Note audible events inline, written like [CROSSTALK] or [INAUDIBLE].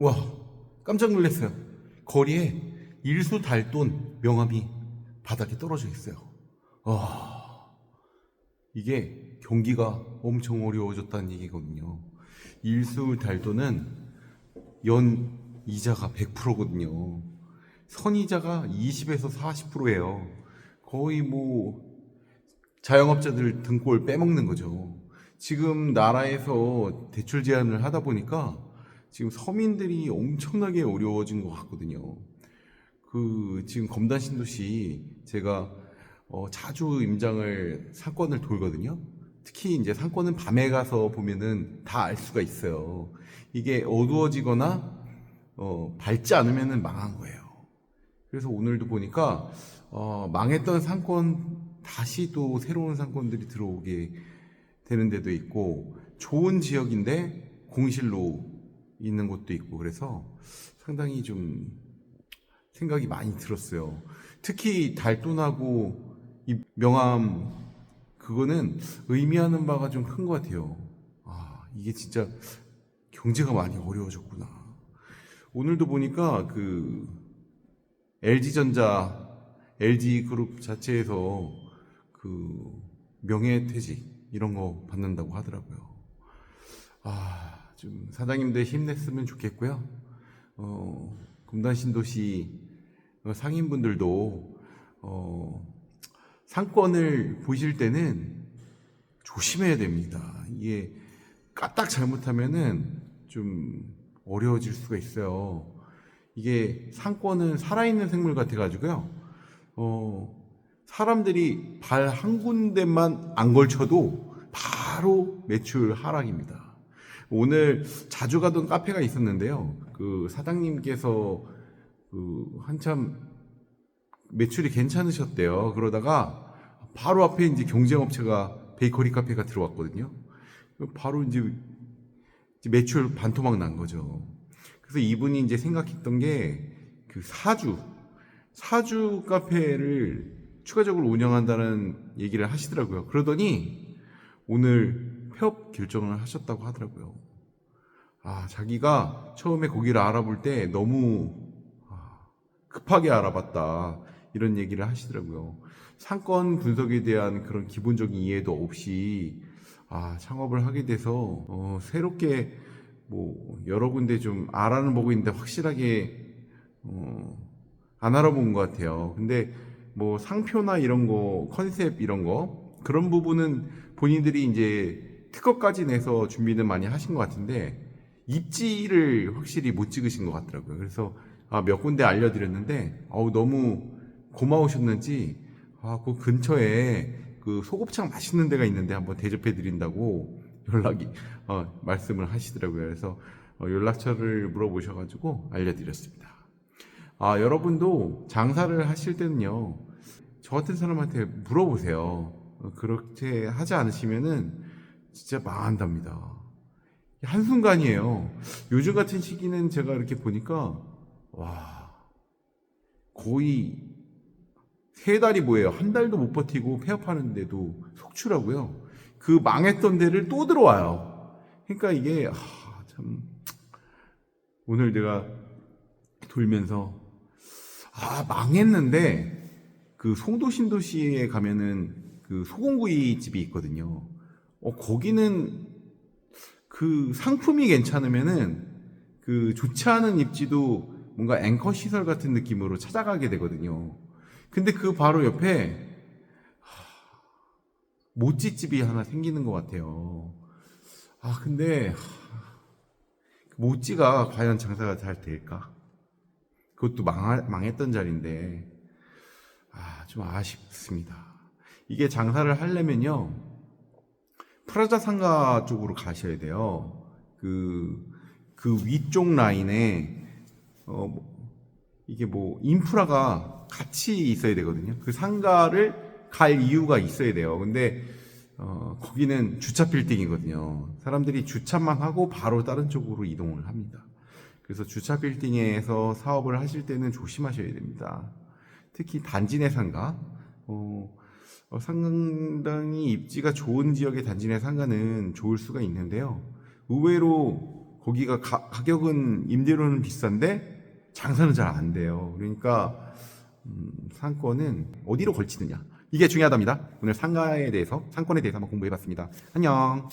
와, 깜짝 놀랐어요. 거리에 일수 달돈 명함이 바닥에 떨어져 있어요. 와, 이게 경기가 엄청 어려워졌다는 얘기거든요. 일수 달돈은 연 이자가 100%거든요. 선이자가 20에서 40%예요. 거의 뭐 자영업자들 등골 빼먹는 거죠. 지금 나라에서 대출 제한을 하다 보니까 지금 서민들이 엄청나게 어려워진 것 같거든요. 그 지금 검단 신도시 제가 어, 자주 임장을 상권을 돌거든요. 특히 이제 상권은 밤에 가서 보면은 다 알 수가 있어요. 이게 어두워지거나 어, 밝지 않으면은 망한 거예요. 그래서 오늘도 보니까 어, 망했던 상권 다시 또 새로운 상권들이 들어오게 되는 데도 있고 좋은 지역인데 공실로 있는 곳도 있고 그래서 상당히 좀 생각이 많이 들었어요. 특히 달돈하고 이 명함 그거는 의미하는 바가 좀 큰 것 같아요. 아 이게 진짜 경제가 많이 어려워졌구나. 오늘도 보니까 그 LG전자, LG그룹 자체에서 그 명예퇴직 이런 거 받는다고 하더라고요. 아, 좀 사장님들 힘냈으면 좋겠고요. 어, 금단 신도시 상인분들도 어, 상권을 보실 때는 조심해야 됩니다. 이게 까딱 잘못하면은 좀 어려워질 수가 있어요. 이게 상권은 살아있는 생물 같아가지고요. 어, 사람들이 발 한 군데만 안 걸쳐도 바로 매출 하락입니다. 오늘 자주 가던 카페가 있었는데요. 그 사장님께서 그 한참 매출이 괜찮으셨대요. 그러다가 바로 앞에 이제 경쟁업체가 베이커리 카페가 들어왔거든요. 바로 이제 매출 반토막 난 거죠. 그래서 이분이 이제 생각했던 게 그 사주, 사주 카페를 추가적으로 운영한다는 얘기를 하시더라고요. 그러더니 오늘 폐업 결정을 하셨다고 하더라고요. 아, 자기가 처음에 거기를 알아볼 때 너무 아, 급하게 알아봤다. 이런 얘기를 하시더라고요. 상권 분석에 대한 그런 기본적인 이해도 없이 아, 창업을 하게 돼서 어, 새롭게 뭐 여러 군데 좀 알아는 보고 있는데 확실하게 어, 안 알아본 것 같아요. 근데 뭐 상표나 이런 거 컨셉 이런 거 그런 부분은 본인들이 이제 특허까지 내서 준비는 많이 하신 것 같은데 입지를 확실히 못 찍으신 것 같더라고요. 그래서 아, 몇 군데 알려드렸는데 어우 너무 고마우셨는지 아, 그 근처에 그 소곱창 맛있는 데가 있는데 한번 대접해 드린다고 [LAUGHS] 연락이 어, 말씀을 하시더라고요. 그래서 어, 연락처를 물어보셔가지고 알려드렸습니다. 아, 여러분도 장사를 하실 때는요, 저 같은 사람한테 물어보세요. 어, 그렇게 하지 않으시면은 진짜 망한답니다. 한순간이에요. 요즘 같은 시기는 제가 이렇게 보니까, 와, 거의 세 달이 뭐예요? 한 달도 못 버티고 폐업하는데도 속출하고요. 그 망했던 데를 또 들어와요. 그러니까 이게, 아, 참, 오늘 내가 돌면서 아, 망했는데, 그 송도 신도시에 가면은 그 소금구이 집이 있거든요. 어, 거기는 그 상품이 괜찮으면은 그 좋지 않은 입지도 뭔가 앵커 시설 같은 느낌으로 찾아가게 되거든요. 근데 그 바로 옆에 하, 모찌집이 하나 생기는 것 같아요. 아, 근데 하, 모찌가 과연 장사가 잘 될까? 그것도 망, 망했던 자리인데, 아, 좀 아쉽습니다. 이게 장사를 하려면요, 프라자 상가 쪽으로 가셔야 돼요. 그, 그 위쪽 라인에, 어, 뭐, 이게 뭐, 인프라가 같이 있어야 되거든요. 그 상가를 갈 이유가 있어야 돼요. 근데, 어, 거기는 주차 빌딩이거든요. 사람들이 주차만 하고 바로 다른 쪽으로 이동을 합니다. 그래서 주차 빌딩에서 사업을 하실 때는 조심하셔야 됩니다. 특히 단지 내 상가, 어, 어, 상당히 입지가 좋은 지역의 단지 내 상가는 좋을 수가 있는데요. 의외로 거기가 가, 가 격은 임대료는 비싼데 장사는 잘 안 돼요. 그러니까 음, 상권은 어디로 걸치느냐 이게 중요하답니다. 오늘 상가에 대해서 상권에 대해서 한번 공부해봤습니다. 안녕.